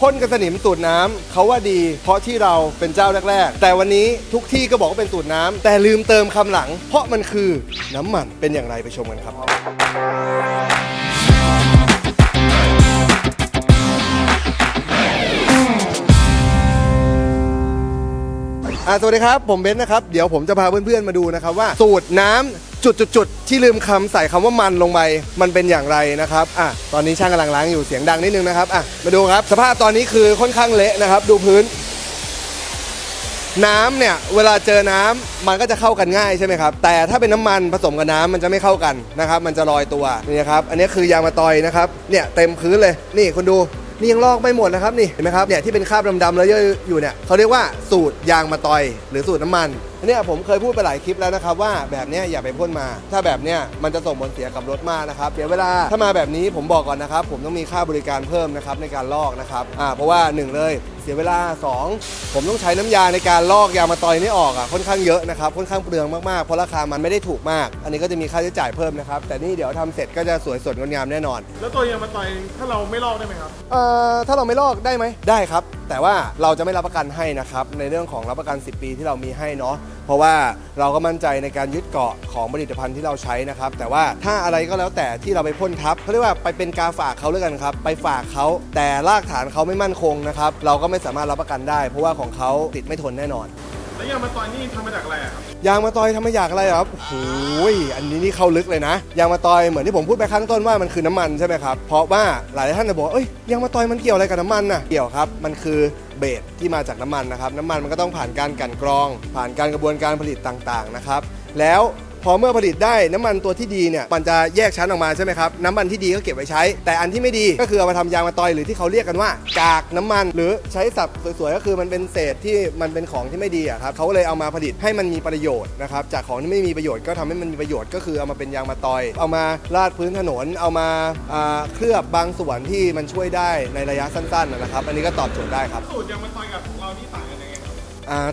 พ่นกันสนิมสูตรน้ำเขาว่าดี เพราะที่เราเป็นเจ้าแรก ๆ แต่วันนี้ทุกที่ก็บอกว่าเป็นสูตรน้ำแต่ลืมเติมคำหลัง เพราะมันคือน้ำมันเป็นอย่างไรไปชมกันครับ อ่าสวัสดีครับ ผมเบนซ์นะครับ เดี๋ยวผมจะพาเพื่อนๆมาดูนะครับว่าสูตรน้ำจุดๆๆที่ลืมคำใส่คำว่ามันลงไปมันเป็นอย่างไรนะครับอะตอนนี้ช่างกำลังล้างอยู่เสียงดังนิดนึงนะครับอะมาดูครับ สภาพตอนนี้คือค่อนข้างเละนะครับ ดูพื้น น้ำเนี่ยเวลาเจอน้ำมันก็จะเข้ากันง่ายใช่ไหมครับ แต่ถ้าเป็นน้ำมันผสมกับน้ำมันจะไม่เข้ากันนะครับ มันจะลอยตัวนี่ครับ อันนี้คือยางมาตอยนะครับเนี่ยเต็มพื้นเลยนี่คุณดู นี่ยังลอกไม่หมดนะครับนี่เห็นไหมครับเนี่ยที่เป็นคราบดำๆแล้วเยอะอยู่เนี่ยเขาเรียกว่าสูตรยางมาตอย หรือสูตรน้ำมันอันเนี้ยผมเคยพูดไปหลายคลิปแล้วนะครับว่าแบบนี้อย่าไปพ่นมา ถ้าแบบเนี้ยมันจะส่งผลเสียกับรถมากนะครับเสียเวลาถ้ามาแบบนี้ผมบอกก่อนนะครับผมต้องมีค่าบริการเพิ่มนะครับในการลอกนะครับอ่าเพราะว่าหนึ่งเลย สียเวลา 2 ผมต้องใช้น้ำยาในการลอกยางมาตอยนี่ออกอะค่อนข้างเยอะนะครับค่อนข้างเปลืองมากๆเพราะราคามันไม่ได้ถูกมาก อันนี้ก็จะมีค่าใช้จ่ายเพิ่มนะครับแต่นี่เดี๋ยวทำเสร็จก็จะสวยสดงดงามแน่นอน แล้วตัวยางมาต่อยถ้าเราไม่ลอกได้ไหมครับเอ่อถ้าเราไม่ลอกได้ไหมได้ครับ แต่ว่าเราจะไม่รับประกันให้นะครับ ในเรื่องของรับประกัน 10 ปีที่เรามีให้เนาะเพราะว่าเราก็มั่นใจในการยึดเกาะของผลิตภัณฑ์ที่เราใช้นะครับ แต่ว่าถ้าอะไรก็แล้วแต่ที่เราไปพ่นทับเขาเรียกว่าไปเป็นกาฝากเขาเรื่องกันครับ ไปฝากเขาแต่รากฐานเขาไม่มั่นคงนะครับ เราก็ไม่สามารถรับประกันได้ เพราะว่าของเขาติดไม่ทนแน่นอน แล้วยางมาตอยนี่ทำมาจากอะไรอะครับยางมาตอยทำมาอยากอะไรอครับโอ้โหยอันนี้นี่เข้าลึกเลยนะ ยางมาตอยเหมือนที่ผมพูดไปข้างต้นว่ามันคือน้ำมันใช่ไหมครับ เพราะว่าหลายท่านจะบอกว่าเอ้ยยางมาตอยมันเกี่ยวอะไรกับน้ำมันน่ะ เกี่ยวครับ มันคือเบสที่มาจากน้ำมันนะครับ น้ำมันมันก็ต้องผ่านการกลั่นกรอง ผ่านการกระบวนการผลิตต่างๆนะครับ แล้ว พอเมื่อผลิตได้น้ำมันตัวที่ดีเนี่ยมันจะแยกชั้นออกมาใช่ไหมครับน้ำมันที่ดีก็เก็บไว้ใช้ แต่อันที่ไม่ดีก็คือเอามาทำยางมาตอยหรือที่เขาเรียกกันว่า กากน้ำมัน หรือใช้ศัพท์สวยๆก็คือมันเป็นเศษที่มันเป็นของที่ไม่ดีอะครับเขาเลยเอามาผลิตให้มันมีประโยชน์นะครับจากของที่ไม่มีประโยชน์ก็ทำให้มันมีประโยชน์ก็คือเอามาเป็นยางมาตอย เอามาลาดพื้นถนนเอามาเคลือบบางส่วนที่มันช่วยได้ในระยะสั้นๆนะครับ อันนี้ก็ตอบโจทย์ได้ครับสูตรยางมาตอยกับของเรานี่ต่าง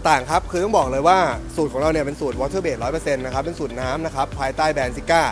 ต่างครับ คือต้องบอกเลยว่าสูตรของเราเนี่ยเป็นสูตร water base 100%นะครับ เป็นสูตรน้ำนะครับ ภายใต้แบรนด์ซิก้า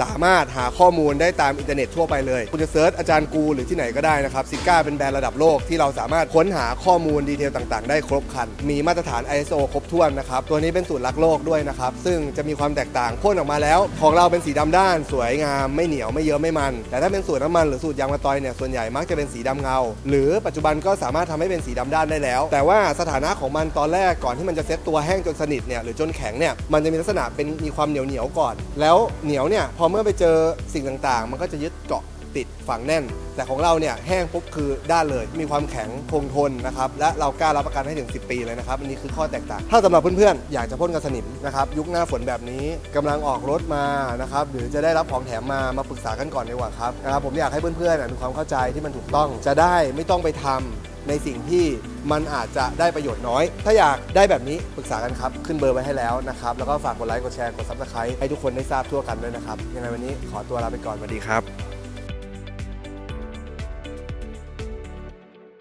สามารถหาข้อมูลได้ตามอินเทอร์เน็ตทั่วไปเลย คุณจะเซิร์ชอาจารย์กูหรือที่ไหนก็ได้นะครับซิก้าเป็นแบรนด์ระดับโลกที่เราสามารถค้นหาข้อมูลดีเทลต่างๆ ได้ครบครัน มีมาตรฐาน ISO ครบถ้วนนะครับ ตัวนี้เป็นสูตรรักโลกด้วยนะครับ ซึ่งจะมีความแตกต่างพ่นออกมาแล้ว ของเราเป็นสีดำด้าน สวยงาม ไม่เหนียวไม่เยอะไม่มัน แต่ถ้าเป็นสูตรน้ำมันหรือสูตรยางมะตอยเนี่ยส่วนใหญ่มักจะเป็นสีดำเงา หรือปัจจุบันก็สามารถทำให้เป็นสีดำด้านได้แล้ว แต่ว่าสถานะของมันตอนแรกก่อนที่มันจะเซ็ตตัวแห้งจนสนิทเนี่ยหรือจนแข็งเนี่ยมันจะมีลักษณะเป็นมีความเหนียวเหนียวก่อน แล้วเหนียวเนี่ยพอเมื่อไปเจอสิ่งต่างๆ มันก็จะยึดเกาะติดฝังแน่น แต่ของเราเนี่ยแห้งปุ๊บคือด้านเลย มีความแข็งคงทนนะครับ และเรากล้ารับประกันให้ถึง 10 ปีเลยนะครับ อันนี้คือข้อแตกต่าง ถ้าสำหรับเพื่อนๆ อยากจะพ่นกันสนิมนะครับ ยุคหน้าฝนแบบนี้กำลังออกรถมานะครับ หรือจะได้รับของแถมมา มาปรึกษากันก่อนดีกว่าครับนะครับ ผมอยากให้เพื่อนๆมีความเข้าใจที่มันถูกต้อง จะได้ไม่ต้องไปทำ ในสิ่งที่มันอาจจะได้ประโยชน์น้อย ถ้าอยากได้แบบนี้ปรึกษากันครับ ขึ้นเบอร์ไว้ให้แล้วนะครับ แล้วก็ฝากกดไลค์กดแชร์กดซับสไครต์ให้ทุกคนได้ทราบทั่วกันด้วยนะครับยังไงวันนี้ขอตัวลาไปก่อนสวัสดีครับ